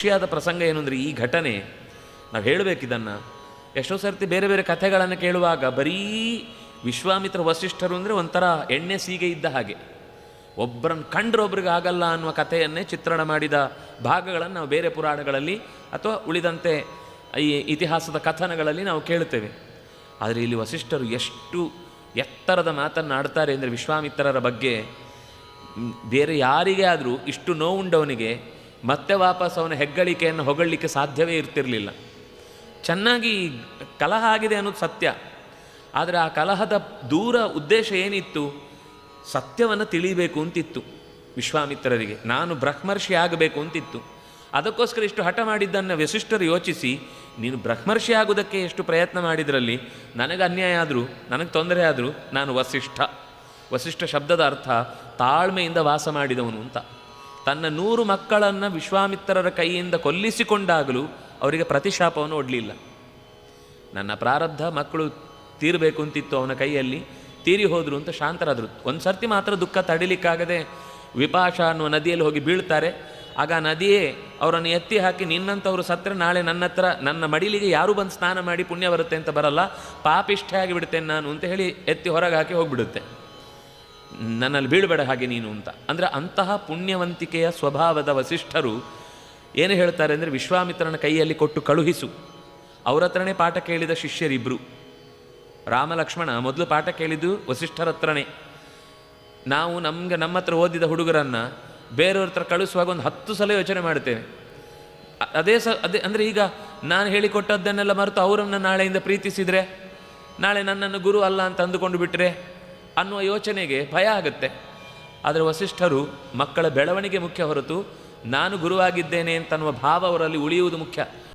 ಖುಷಿಯಾದ ಪ್ರಸಂಗ ಏನು ಅಂದರೆ ಈ ಘಟನೆ. ನಾವು ಹೇಳಬೇಕಿದನ್ನು. ಎಷ್ಟೋ ಸರ್ತಿ ಬೇರೆ ಬೇರೆ ಕಥೆಗಳನ್ನು ಕೇಳುವಾಗ ಬರೀ ವಿಶ್ವಾಮಿತ್ರ ವಸಿಷ್ಠರು ಅಂದರೆ ಒಂಥರ ಎಣ್ಣೆ ಸೀಗೆ ಇದ್ದ ಹಾಗೆ. ಒಬ್ಬರನ್ನು ಕಂಡ್ರೆ ಒಬ್ರಿಗೆ ಆಗಲ್ಲ ಅನ್ನುವ ಕಥೆಯನ್ನೇ ಚಿತ್ರಣ ಮಾಡಿದ ಭಾಗಗಳನ್ನು ನಾವು ಬೇರೆ ಪುರಾಣಗಳಲ್ಲಿ ಅಥವಾ ಉಳಿದಂತೆ ಈ ಇತಿಹಾಸದ ಕಥನಗಳಲ್ಲಿ ನಾವು ಕೇಳುತ್ತೇವೆ. ಆದರೆ ಇಲ್ಲಿ ವಸಿಷ್ಠರು ಎಷ್ಟು ಎತ್ತರದ ಮಾತನ್ನು ಆಡ್ತಾರೆ ಅಂದರೆ ವಿಶ್ವಾಮಿತ್ರರ ಬಗ್ಗೆ. ಬೇರೆ ಯಾರಿಗೆ ಆದರೂ ಇಷ್ಟು ನೋವುಂಡವನಿಗೆ ಮತ್ತೆ ವಾಪಸ್ ಅವನ ಹೆಗ್ಗಳಿಕೆಯನ್ನು ಹೊಗಳಲಿಕ್ಕೆ ಸಾಧ್ಯವೇ ಇರ್ತಿರಲಿಲ್ಲ. ಚೆನ್ನಾಗಿ ಕಲಹ ಆಗಿದೆ ಅನ್ನೋದು ಸತ್ಯ. ಆದರೆ ಆ ಕಲಹದ ದೂರ ಉದ್ದೇಶ ಏನಿತ್ತು? ಸತ್ಯವನ್ನು ತಿಳಿಬೇಕು ಅಂತಿತ್ತು ವಿಶ್ವಾಮಿತ್ರರಿಗೆ. ನಾನು ಬ್ರಹ್ಮರ್ಷಿ ಆಗಬೇಕು ಅಂತಿತ್ತು. ಅದಕ್ಕೋಸ್ಕರ ಇಷ್ಟು ಹಠ ಮಾಡಿದ್ದನ್ನು ವಸಿಷ್ಠರು ಯೋಚಿಸಿ, ನೀನು ಬ್ರಹ್ಮರ್ಷಿ ಆಗುವುದಕ್ಕೆ ಎಷ್ಟು ಪ್ರಯತ್ನ ಮಾಡಿದ್ರಲ್ಲಿ ನನಗೆ ಅನ್ಯಾಯ ಆದರೂ, ನನಗೆ ತೊಂದರೆ ಆದರೂ ನಾನು ವಸಿಷ್ಠ. ವಸಿಷ್ಠ ಶಬ್ದದ ಅರ್ಥ ತಾಳ್ಮೆಯಿಂದ ವಾಸ ಮಾಡಿದವನು ಅಂತ. ತನ್ನ ನೂರು ಮಕ್ಕಳನ್ನು ವಿಶ್ವಾಮಿತ್ರರ ಕೈಯಿಂದ ಕೊಲ್ಲಿಸಿಕೊಂಡಾಗಲೂ ಅವರಿಗೆ ಪ್ರತಿಶಾಪವನ್ನು ಒಡ್ಲಿಲ್ಲ. ನನ್ನ ಪ್ರಾರಬ್ಧ ಮಕ್ಕಳು ತೀರಬೇಕು ಅಂತಿತ್ತು ಅವನ ಕೈಯಲ್ಲಿ, ತೀರಿ ಹೋದರು ಅಂತ ಶಾಂತರಾದರು. ಒಂದು ಸರ್ತಿ ಮಾತ್ರ ದುಃಖ ತಡಿಲಿಕ್ಕಾಗದೆ ವಿಪಾಶ ಅನ್ನುವ ನದಿಯಲ್ಲಿ ಹೋಗಿ ಬೀಳ್ತಾರೆ. ಆಗ ನದಿಯೇ ಅವರನ್ನು ಎತ್ತಿ ಹಾಕಿ ನಿನ್ನಂಥವ್ರು ಸತ್ತರೆ ನಾಳೆ ನನ್ನ ಹತ್ರ, ನನ್ನ ಮಡಿಲಿಗೆ ಯಾರು ಬಂದು ಸ್ನಾನ ಮಾಡಿ ಪುಣ್ಯ ಬರುತ್ತೆ ಅಂತ ಬರಲ್ಲ, ಪಾಪಿಷ್ಠೆ ಆಗಿಬಿಡ್ತೇನೆ ನಾನು ಅಂತ ಹೇಳಿ ಎತ್ತಿ ಹೊರಗೆ ಹಾಕಿ ಹೋಗ್ಬಿಡುತ್ತೆ. ನನ್ನಲ್ಲಿ ಬೀಳಬೇಡ ಹಾಗೆ ನೀನು ಅಂತ. ಅಂದರೆ ಅಂತಹ ಪುಣ್ಯವಂತಿಕೆಯ ಸ್ವಭಾವದ ವಸಿಷ್ಠರು ಏನು ಹೇಳ್ತಾರೆ ಅಂದರೆ ವಿಶ್ವಾಮಿತ್ರನ ಕೈಯಲ್ಲಿ ಕೊಟ್ಟು ಕಳುಹಿಸು. ಅವರ ಹತ್ರನೇ ಪಾಠ ಕೇಳಿದ ಶಿಷ್ಯರಿಬ್ಬರು ರಾಮ ಲಕ್ಷ್ಮಣ ಮೊದಲು ಪಾಠ ಕೇಳಿದ್ದು ವಸಿಷ್ಠರ ಹತ್ರನೇ ನಾವು ನಮಗೆ ನಮ್ಮ ಹತ್ರ ಓದಿದ ಹುಡುಗರನ್ನು ಬೇರೆಯವ್ರ ಹತ್ರ ಕಳಿಸುವಾಗ ಒಂದು ಹತ್ತು ಸಲ ಯೋಚನೆ ಮಾಡ್ತೇವೆ ಅದೇ ಸ, ಅದೇ, ಅಂದರೆ ಈಗ ನಾನು ಹೇಳಿಕೊಟ್ಟದ್ದನ್ನೆಲ್ಲ ಮರೆತು ಅವರನ್ನು ನಾಳೆಯಿಂದ ಪ್ರೀತಿಸಿದರೆ, ನಾಳೆ ನನ್ನನ್ನು ಗುರು ಅಲ್ಲ ಅಂತ ಅಂದುಕೊಂಡು ಬಿಟ್ಟರೆ ಅನ್ನುವ ಯೋಚನೆಗೆ ಭಯ ಆಗುತ್ತೆ. ಆದರೆ ವಸಿಷ್ಠರು ಮಕ್ಕಳ ಬೆಳವಣಿಗೆ ಮುಖ್ಯ ಹೊರತು, ನಾನು ಗುರುವಾಗಿದ್ದೇನೆ ಅಂತನ್ನುವ ಭಾವ ಅವರಲ್ಲಿ ಉಳಿಯುವುದು ಮುಖ್ಯ.